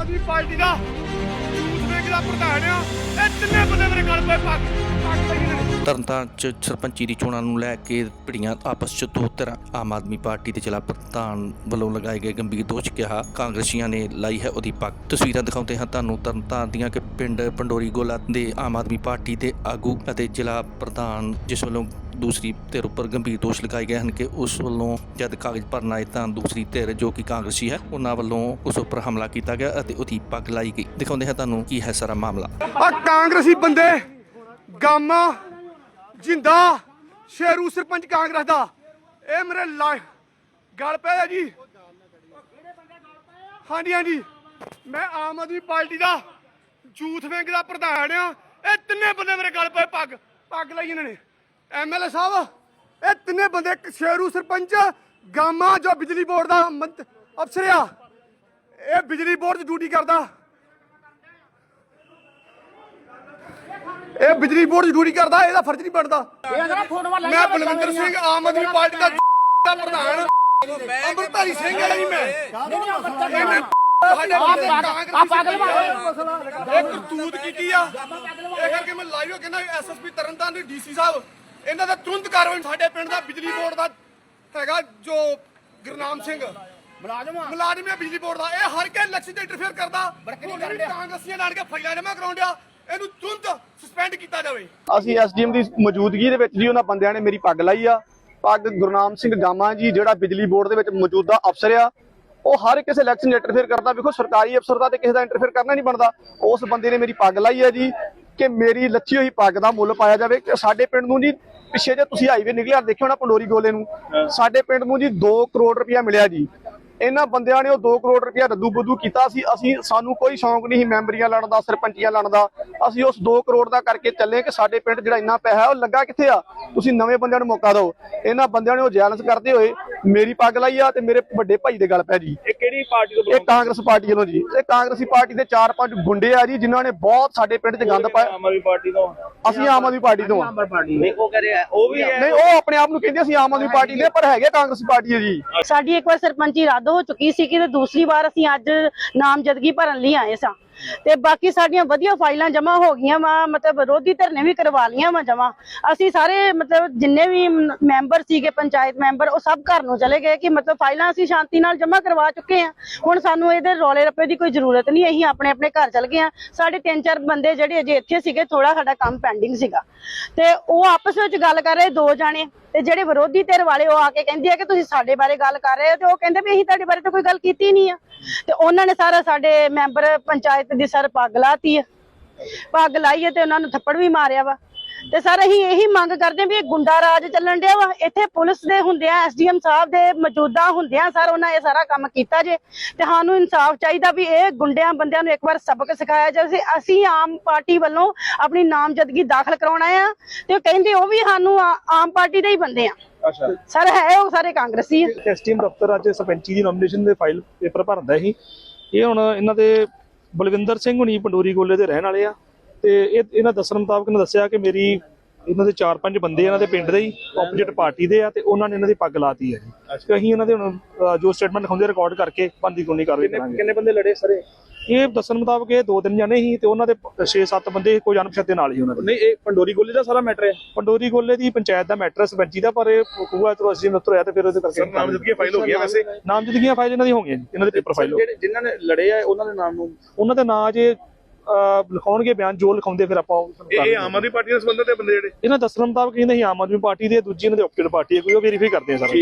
ਆਦਮੀ party ਦਾ। Youth wing ਦਾ ਪ੍ਰਧਾਨ ਆ? ਇਹ ਤਿੰਨੇ ਬੰਦੇ ਮੇਰੇ ਗੱਲ ਪਏ, ਪੱਗ ਪੱਗ ਲਈ ਇਹਨਾਂ ਨੇ ਤਰਨਤਾਰਨ ਚ ਸਰਪੰਚੀ ਦੀ ਚੋਣਾਂ ਨੂੰ ਲੈ ਕੇ ਭਿੜੀਆਂ ਆਪਸ ਚ ਦੋ ਤਰ੍ਹਾਂ ਆਮ ਆਦਮੀ ਪਾਰਟੀ ਦੇ ਜ਼ਿਲ੍ਹਾ ਪ੍ਰਧਾਨ ਵੱਲੋਂ ਲਗਾਏ ਗਏ ਗੰਭੀਰ ਦੋਸ਼ ਕਿਹਾ, ਕਾਂਗਰਸੀਆਂ ਨੇ ਲਾਈ ਹੈ ਉਹਦੀ ਪੱਗ। ਤਸਵੀਰਾਂ ਦਿਖਾਉਂਦੇ ਹਾਂ ਤੁਹਾਨੂੰ ਤਰਨਤਾਰਨ ਦੀਆਂ ਕਿ ਪਿੰਡ ਪੰਡੋਰੀ ਗੋਲਾ ਦੇ ਆਮ ਆਦਮੀ ਪਾਰਟੀ ਦੇ ਆਗੂ ਅਤੇ ਜ਼ਿਲ੍ਹਾ ਪ੍ਰਧਾਨ, ਜਿਸ ਵੱਲੋਂ ਦੂਸਰੀ ਧਿਰ ਉੱਪਰ ਗੰਭੀਰ ਦੋਸ਼ ਲਗਾਏ ਗਏ ਹਨ ਕਿ ਉਸ ਵੱਲੋਂ ਜਦ ਕਾਗਜ਼ ਭਰਨ ਆਏ ਤਾਂ ਦੂਸਰੀ ਧਿਰ ਜੋ ਕਿ ਕਾਂਗਰਸੀ ਹੈ, ਉਹਨਾਂ ਵੱਲੋਂ ਉਸ ਉੱਪਰ ਹਮਲਾ ਕੀਤਾ ਗਿਆ ਅਤੇ ਉਹਦੀ ਪੱਗ ਲਾਈ ਗਈ। ਦਿਖਾਉਂਦੇ ਹਾਂ ਤੁਹਾਨੂੰ ਕੀ ਹੈ ਸਾਰਾ ਮਾਮਲਾ। ਆ ਕਾਂਗਰਸੀ ਬੰਦੇ, ਗਾਮਾ ਜਿੰਦਾ, ਸ਼ੇਰੂ ਸਰਪੰਚ ਕਾਂਗਰਸ ਦਾ। ਇਹ ਮੇਰੇ ਲਾ ਗੱਲ ਪਿਆ ਜੀ ਹਾਂਜੀ ਹਾਂਜੀ। ਮੈਂ ਆਮ ਆਦਮੀ ਪਾਰਟੀ ਦਾ ਯੂਥ ਵਿੰਗ ਦਾ ਪ੍ਰਧਾਨ ਆ। ਇਹ ਤਿੰਨੇ ਬੰਦੇ ਮੇਰੇ ਗੱਲ ਪਏ ਪੱਗ ਪੱਗ ਲਈ ਇਹਨਾਂ ਨੇ। ਐਮਐਲਏ ਸਾਹਿਬ, ਇਹ ਤਿੰਨੇ ਬੰਦੇ ਸ਼ੇਰੂ ਸਰਪੰਚ, ਗਾਮਾ ਜੋ ਬਿਜਲੀ ਬੋਰਡ ਦਾ ਅਫਸਰ ਆ। ਇਹ ਬਿਜਲੀ ਬੋਰਡ 'ਚ ਡਿਊਟੀ ਕਰਦਾ। ਇਹ ਬਿਜਲੀ ਬੋਰਡ ਡਿਊਟੀ ਕਰਦਾ ਇਹਦਾ ਫਰਜ਼ ਨਹੀਂ ਬਣਦਾ। ਮੈਂ ਬਲਵਿੰਦਰ ਸਿੰਘ ਆਮ ਆਦਮੀ ਪਾਰਟੀ ਦਾ ਦਾ ਪ੍ਰਧਾਨ। ਅੰਮ੍ਰਿਤਧਾਰੀ ਸਿੰਘ ਹੈ ਜੀ ਮੈਂ। ਤੁਹਾਡੇ ਇਹ ਕਰਤੂਤ ਕੀਤੀ ਆ। ਇਹ ਕਰਕੇ ਮੈਂ ਲਾਈਵ ਕਹਿੰਦਾ ਐਸਐਸਪੀ ਤਰਨਤਾਰਨ ਦੇ ਡੀਸੀ ਸਾਹਿਬ। ਇਹਨਾਂ ਦਾ ਤੁਰੰਤ ਕਾਰਵਾਈ ਸਾਡੇ ਪਿੰਡ ਦਾ ਬਿਜਲੀ ਬੋਰਡ ਦਾ ਹੈਗਾ ਜੋ ਗੁਰਨਾਮ ਸਿੰਘ। ਮੁਲਾਜ਼ਮ ਮੁਲਾਜ਼ਮ ਹੈ ਬਿਜਲੀ ਬੋਰਡ ਦਾ। ਇਹ ਹਰ ਕੇ ਇਲੈਕਸ਼ਨ ਤੇ ਇੰਟਰਫੇਅਰ ਕਰਦਾ। ਕਾਂਗਰਸੀਆਂ ਨਾਲ ਕੇ ਫਾਈਲਾਂ ਜਮ੍ਹਾਂ ਕਰਾਉਂਦਿਆ ਇਹਨੂੰ ਤੁਰੰਤ ਸਸਪੈਂਡ ਕੀਤਾ ਜਾਵੇ। ਅਸੀਂ ਐਸਡੀਐਮ ਦੀ ਮੌਜੂਦਗੀ ਦੇ ਵਿੱਚ ਜੀ ਉਹਨਾਂ ਬੰਦਿਆਂ ਨੇ ਮੇਰੀ ਪੱਗ ਲਾਈ ਆ। ਪੱਗ ਗੁਰਨਾਮ ਸਿੰਘ ਗਾਮਾ ਜੀ ਜਿਹੜਾ ਬਿਜਲੀ ਬੋਰਡ ਦੇ ਵਿੱਚ ਮੌਜੂਦਾ ਅਫਸਰ ਆ ਉਹ ਹਰ ਕਿਸੇ ਇਲੈਕਸ਼ਨ ਇੰਟਰਫੇਅਰ ਕਰਦਾ। ਵੇਖੋ ਸਰਕਾਰੀ ਅਫਸਰ ਦਾ ਤੇ ਕਿਸੇ ਦਾ ਇੰਟਰਫੇਅਰ ਕਰਨਾ ਨਹੀਂ ਬਣਦਾ। ਉਸ ਬੰਦੇ ਨੇ ਮੇਰੀ ਪੱਗ ਲਾਈ ਆ ਜੀ ਕਿ ਮੇਰੀ ਲੱਥੀ ਹੋਈ ਪੱਗ ਦਾ ਮੁੱਲ ਪਾਇਆ ਜਾਵੇ। ਕਿ ਸਾਡੇ ਪਿੰਡ ਨੂੰ ਜੀ ਪਿੱਛੇ ਜੇ ਤੁਸੀਂ ਹਾਈਵੇ ਨਿਕਲਿਆ ਦੇਖਿਓ ਨਾ ਪੰਡੋਰੀ ਗੋਲੇ ਨੂੰ ਸਾਡੇ ਪਿੰਡ ਨੂੰ ਜੀ 2 ਕਰੋੜ ਰੁਪਇਆ ਮਿਲਿਆ ਜੀ। ਇਹਨਾਂ ਬੰਦਿਆਂ ਨੇ ਉਹ 2 ਕਰੋੜ ਰੁਪਇਆ ਰੱਦੂ ਬੁੱਧੂ ਕੀਤਾ ਸੀ। ਅਸੀਂ ਸਾਨੂੰ ਕੋਈ ਸ਼ੌਂਕ ਨਹੀਂ ਸੀ ਮੈਂਬਰੀਆਂ ਲੜਨ ਦਾ, ਸਰਪੰਚੀਆਂ ਲੜਨ ਦਾ। ਅਸੀਂ ਉਸ 2 ਕਰੋੜ ਦਾ ਕਰਕੇ ਚੱਲੇ ਕਿ ਸਾਡੇ ਪਿੰਡ ਜਿਹੜਾ ਇੰਨਾ ਪੈਸਾ ਉਹ ਲੱਗਾ ਕਿੱਥੇ ਆ? ਤੁਸੀਂ ਨਵੇਂ ਬੰਦਿਆਂ ਨੂੰ ਮੌਕਾ ਦਿਓ। ਇਹਨਾਂ ਬੰਦਿਆਂ ਨੇ ਉਹ ਜੈਲੈਂਸ ਕਰਦੇ ਹੋਏ ਮੇਰੀ ਪੱਗ ਲਾਈ ਆ ਤੇ ਮੇਰੇ ਵੱਡੇ ਭਾਈ ਦੇ ਗੱਲ ਪੈ ਜੀ। ਇਹ ਕਿਹੜੀ ਪਾਰਟੀ ਤੋਂ ਇਹ ਕਾਂਗਰਸ ਪਾਰਟੀ ਵੱਲੋਂ ਜੀ। ਇਹ ਕਾਂਗਰਸੀ ਪਾਰਟੀ ਦੇ 4-5 ਗੁੰਡੇ ਆ ਜੀ ਜਿਨ੍ਹਾਂ ਨੇ ਬਹੁਤ ਸਾਡੇ ਪਿੰਡ 'ਚ ਗੰਦ ਪਾਇਆ। ਆਮ ਆਦਮੀ ਪਾਰਟੀ ਤੋਂ? ਅਸੀਂ ਆਮ ਆਦਮੀ ਪਾਰਟੀ ਤੋਂ ਆ। ਨਹੀਂ ਉਹ ਕਹ ਰਿਹਾ ਉਹ ਵੀ ਹੈ। ਨਹੀਂ ਉਹ ਆਪਣੇ ਆਪ ਨੂੰ ਕਹਿੰਦੇ ਅਸੀਂ ਆਮ ਆਦਮੀ ਪਾਰਟੀ ਦੇ ਪਰ ਹੈਗੇ ਕਾਂਗਰਸੀ ਪਾਰਟੀ ਹੈ ਜੀ। ਸਾਡੀ ਇੱਕ ਵਾਰ ਸਰਪੰਚੀ ਰੱਦ ਹੋ ਚੁੱਕੀ ਸੀ ਕਿ ਤੇ ਦੂਸਰੀ ਵਾਰ ਅਸੀਂ ਅੱਜ ਨਾਮਜ਼ਦਗੀ ਭਰਨ ਲਈ ਆਏ ਸਾਂ। ਤੇ ਬਾਕੀ ਸਾਡੀਆਂ ਵਧੀਆ ਫਾਈਲਾਂ ਜਮ੍ਹਾਂ ਹੋ ਗਈਆਂ ਵਾ, ਮਤਲਬ ਵਿਰੋਧੀ ਧਿਰ ਵੀ ਕਰਵਾ ਲੀਆਂ ਵਾ ਜਮ੍ਹਾਂ। ਅਸੀਂ ਸਾਰੇ ਮਤਲਬ ਜਿੰਨੇ ਵੀ ਮੈਂਬਰ ਸੀਗੇ, ਪੰਚਾਇਤ ਮੈਂਬਰ, ਉਹ ਸਭ ਘਰ ਨੂੰ ਚਲੇ ਗਏ ਕਿ ਮਤਲਬ ਫਾਈਲਾਂ ਅਸੀਂ ਸ਼ਾਂਤੀ ਨਾਲ ਜਮ੍ਹਾਂ ਕਰਵਾ ਚੁੱਕੇ ਆ ਹੁਣ ਸਾਨੂੰ ਇਹਦੇ ਰੌਲੇ ਰੱਪੇ ਦੀ ਕੋਈ ਜ਼ਰੂਰਤ ਨਹੀਂ, ਅਸੀਂ ਆਪਣੇ ਆਪਣੇ ਘਰ ਚਲ ਗਏ ਆ ਸਾਡੇ ਤਿੰਨ ਚਾਰ ਬੰਦੇ ਜਿਹੜੇ ਅਜੇ ਇੱਥੇ ਸੀਗੇ ਥੋੜਾ ਸਾਡਾ ਕੰਮ ਪੈਂਡਿੰਗ ਸੀਗਾ। ਤੇ ਉਹ ਆਪਸ ਵਿੱਚ ਗੱਲ ਕਰ ਰਹੇ, ਦੋ ਜਾਣੇ। ਤੇ ਜਿਹੜੇ ਵਿਰੋਧੀ ਧਿਰ ਵਾਲੇ ਉਹ ਆ ਕੇ ਕਹਿੰਦੇ ਆ ਕਿ ਤੁਸੀਂ ਸਾਡੇ ਬਾਰੇ ਗੱਲ ਕਰ ਰਹੇ ਹੋ ਤੇ ਉਹ ਕਹਿੰਦੇ ਵੀ ਅਸੀਂ ਤੁਹਾਡੇ ਬਾਰੇ ਤਾਂ ਕੋਈ ਗੱਲ ਕੀਤੀ ਨਹੀਂ ਆ। ਤੇ ਉਹਨਾਂ ਨੇ ਸਾਰਾ ਸਾਡੇ ਮੈਂਬਰ ਪੰਚਾਇਤ ਦੀ ਸਰ ਪੱਗ ਲਾਤੀ ਆ। ਪੱਗ ਲਾਈ ਤੇ ਉਹਨਾਂ ਨੂੰ ਥੱਪੜ ਵੀ ਮਾਰਿਆ ਵਾ। ਤੇ ਸਰ ਅਸੀਂ ਇਹੀ ਮੰਗ ਕਰਦੇ ਵੀ ਇਹ ਗੁੰਡਾ ਰਾਜ ਚੱਲਣ ਡਿਆ ਵਾ। ਇੱਥੇ ਪੁਲਿਸ ਦੇ ਹੁੰਦਿਆਂ ਐਸਡੀਐਮ ਸਾਹਿਬ ਦੇ ਮੌਜੂਦਾ ਹੁੰਦਿਆਂ ਸਰ ਉਹਨਾਂ ਇਹ ਸਾਰਾ ਕੰਮ ਕੀਤਾ ਜੇ। ਤੇ ਸਾਨੂੰ ਇਨਸਾਫ ਚਾਹੀਦਾ ਵੀ ਇਹ ਗੁੰਡਿਆਂ ਬੰਦਿਆਂ ਨੂੰ ਇੱਕ ਵਾਰ ਸਬਕ ਸਿਖਾਇਆ ਜਾਵੇ। ਅਸੀਂ ਆਮ ਪਾਰਟੀ ਵੱਲੋਂ ਆਪਣੀ ਨਾਮਜ਼ਦਗੀ ਦਾਖਲ ਕਰਾਉਣਾ ਆ ਤੇ ਉਹ ਕਹਿੰਦੇ ਉਹ ਵੀ ਸਾਨੂੰ ਆਮ ਪਾਰਟੀ ਦੇ ਹੀ ਬੰਦੇ ਆ। ਸਰ ਹੈ ਉਹ ਸਾਰੇ ਕਾਂਗਰਸੀ ਆ। ਐਸਟੀਐਮ ਦਫ਼ਤਰ ਅੱਜ ਸਰਪੰਚੀ ਦੀ ਨੋਮੀਨੇਸ਼ਨ ਦੇ ਫਾਈਲ ਪੇਪਰ ਭਰਦਾ ਸੀ। ਇਹ ਹੁਣ ਇਹਨਾਂ ਦੇ ਬਲਵਿੰਦਰ ਸਿੰਘ ਹੁਣੀ ਪੰਡੋਰੀ ਗੋਲੇ ਦੇ ਰਹਿਣ ਵਾਲੇ ਆ। ਤੇ ਇਹ ਇਹਨਾਂ ਦੱਸਣ ਮੁਤਾਬਕ ਇਹਨਾਂ ਦੱਸਿਆ ਕਿ ਮੇਰੀ ਇਹਨਾਂ ਦੇ 4-5 ਬੰਦੇ ਇਹਨਾਂ ਦੇ ਪਿੰਡ ਦੇ ਹੀ ਆਪੋਜੀਟ ਪਾਰਟੀ ਦੇ ਆ ਤੇ ਉਹਨਾਂ ਨੇ ਇਹਨਾਂ ਦੀ ਪੱਗ ਲਾਤੀ ਹੈ ਜੀ। ਤੇ ਅਸੀਂ ਇਹਨਾਂ ਦੇ ਹੁਣ ਅ, ਜੋ ਸਟੇਟਮੈਂਟ ਲਿਖਾਉਂਦੇ ਰਿਕਾਰਡ ਕਰਕੇ ਬੰਦੀ ਕਾਨੂੰਨੀ ਕਾਰਵਾਈ ਕਰਾਂਗੇ। ਕਿੰਨੇ ਬੰਦੇ ਲੜੇ ਸਰੇ? ਇਹ ਦੱਸਣ ਮੁਤਾਬਕ ਇਹ ਦੋ ਤਿੰਨ ਜਣੇ ਸੀ ਤੇ ਉਹਨਾਂ ਦੇ 6-7 ਬੰਦੇ ਕੋਈ ਅਣਪਛਾਤੇ ਨਾਲ ਹੀ ਉਹਨਾਂ ਦੇ। ਨਹੀਂ ਇਹ ਪੰਡੋਰੀ ਗੋਲੀ ਦਾ ਸਾਰਾ ਮੈਟਰ ਹੈ। ਪੰਡੋਰੀ ਗੋਲੇ ਦੀ ਪੰਚਾਇਤ ਦਾ ਮੈਟਰ ਸਰਪੰਚੀ ਦਾ ਪਰ ਇਹ ਕੂਆ ਤੋਂ ਅਸੀਂ ਮਿੱਤਰ ਹੋਇਆ ਤੇ ਫਿਰ ਉਹਦੇ ਕਰਕੇ ਨਾਮਜ਼ਦਗੀ ਫਾਈਲ ਹੋ ਗਈ ਹੈ ਵੈਸੇ? ਨਾਮਜ਼ਦਗੀਆਂ ਫਾਈਲ ਇਹਨਾਂ ਦੀ ਹੋ ਗਈਆਂ ਜੀ ਇਹਨਾਂ ਦੇ ਪੇਪਰ ਫਾਈਲ ਹੋ ਗਏ। ਜਿਹੜੇ ਜਿਨ੍ਹਾਂ ਨੇ ਲੜੇ ਆ ਉਹਨਾਂ ਦੇ ਨਾਮ ਨੂੰ ਉਹਨਾਂ ਦੇ ਨਾਂ ਜੇ ਲਿਖਾਉਣਗੇ ਬਿਆਨ ਜੋ ਲਿਖਾਉਂਦੇ ਫਿਰ ਆਪਾਂ ਇਹ ਆਮ ਆਦਮੀ ਪਾਰਟੀ ਨਾਲ ਸੰਬੰਧਿਤ ਹੈ ਬੰਦੇ ਜਿਹੜੇ? ਇਹਨਾਂ ਦੱਸਣ ਮੁਤਾਬਕ ਕਹਿੰਦੇ ਅਸੀਂ ਆਮ ਆਦਮੀ ਪਾਰਟੀ ਦੇ ਦੂਜੀ ਇਹਨਾਂ ਦੇ ਆਪੋਜ਼ਿਟ ਪਾਰਟੀ ਹੈ ਕੋਈ ਉਹ ਵੈਰੀਫਾਈ ਕਰਦੇ ਆ ਸਾਰਾ